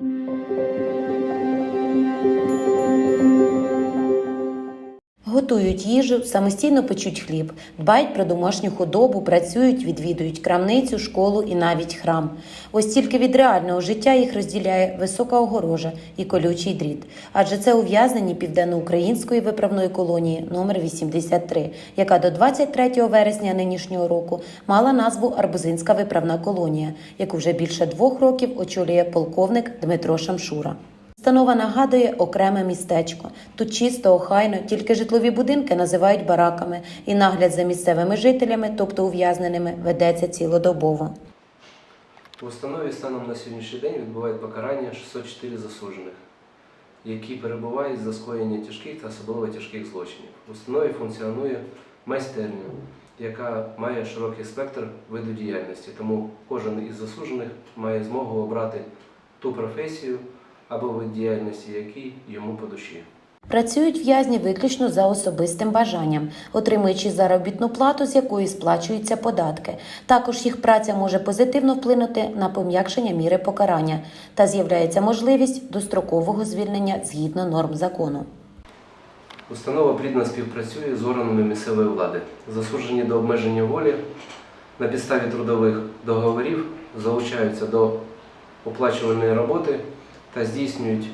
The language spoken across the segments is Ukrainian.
Música Готують їжу, самостійно печуть хліб, дбають про домашню худобу, працюють, відвідують крамницю, школу і навіть храм. Ось тільки від реального життя їх розділяє висока огорожа і колючий дріт. Адже це ув'язнені південноукраїнської виправної колонії номер 83, яка до 23 вересня нинішнього року мала назву Арбузинська виправна колонія, яку вже більше двох років очолює полковник Дмитро Шамшура. Установа нагадує окреме містечко. Тут чисто, охайно, тільки житлові будинки називають бараками, і нагляд за місцевими жителями, тобто ув'язненими, ведеться цілодобово. В установі станом на сьогоднішній день відбувають покарання 604 засуджених, які перебувають за скоєння тяжких та особливо тяжких злочинів. В установі функціонує майстерня, яка має широкий спектр виду діяльності, тому кожен із засуджених має змогу обрати ту професію або вид діяльності, який йому по душі. Працюють в'язні виключно за особистим бажанням, отримуючи заробітну плату, з якої сплачуються податки. Також їх праця може позитивно вплинути на пом'якшення міри покарання та з'являється можливість дострокового звільнення згідно норм закону. Установа плідно співпрацює з органами місцевої влади. Засуджені до обмеження волі на підставі трудових договорів залучаються до оплачувальної роботи та здійснюють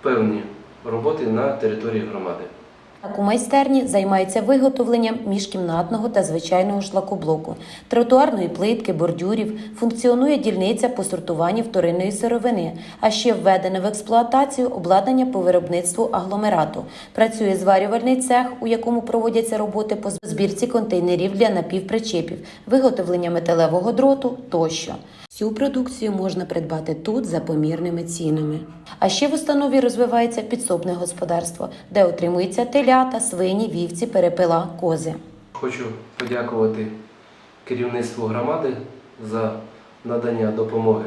певні роботи на території громади. Так, у майстерні займаються виготовленням міжкімнатного та звичайного шлакоблоку, тротуарної плитки, бордюрів, функціонує дільниця по сортуванню вторинної сировини, а ще введене в експлуатацію обладнання по виробництву агломерату. Працює зварювальний цех, у якому проводяться роботи по збірці контейнерів для напівпричепів, виготовлення металевого дроту тощо. Цю продукцію можна придбати тут за помірними цінами. А ще в установі розвивається підсобне господарство, де отримуються телята, свині, вівці, перепила, кози. Хочу подякувати керівництву громади за надання допомоги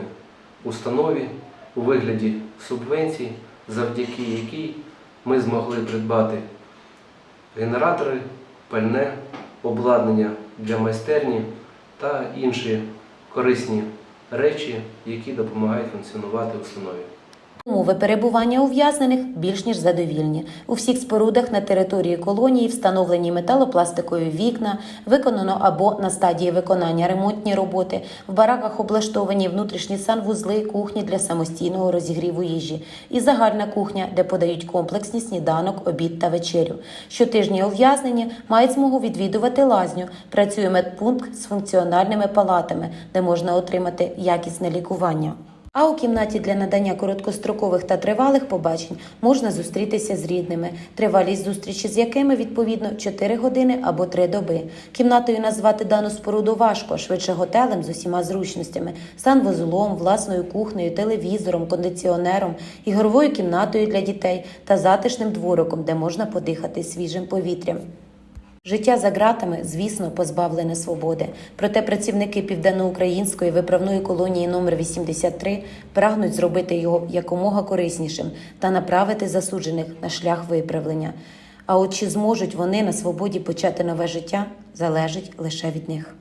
установі у вигляді субвенцій, завдяки якій ми змогли придбати генератори, пальне, обладнання для майстерні та інші корисні речі, які допомагають функціонувати установі. Умови перебування ув'язнених більш ніж задовільні. У всіх спорудах на території колонії встановлені металопластикові вікна, виконано або на стадії виконання ремонтні роботи. В бараках облаштовані внутрішні санвузли, кухні для самостійного розігріву їжі і загальна кухня, де подають комплексні сніданок, обід та вечерю. Щотижня ув'язнені мають змогу відвідувати лазню. Працює медпункт з функціональними палатами, де можна отримати якісне лікування. А у кімнаті для надання короткострокових та тривалих побачень можна зустрітися з рідними, тривалість зустрічі з якими відповідно 4 години або 3 доби. Кімнатою назвати дану споруду важко, швидше готелем з усіма зручностями, санвузлом, власною кухнею, телевізором, кондиціонером, ігровою кімнатою для дітей та затишним двориком, де можна подихати свіжим повітрям. Життя за ґратами, звісно, позбавлене свободи. Проте працівники південноукраїнської виправної колонії номер 83 прагнуть зробити його якомога кориснішим та направити засуджених на шлях виправлення. А от чи зможуть вони на свободі почати нове життя, залежить лише від них.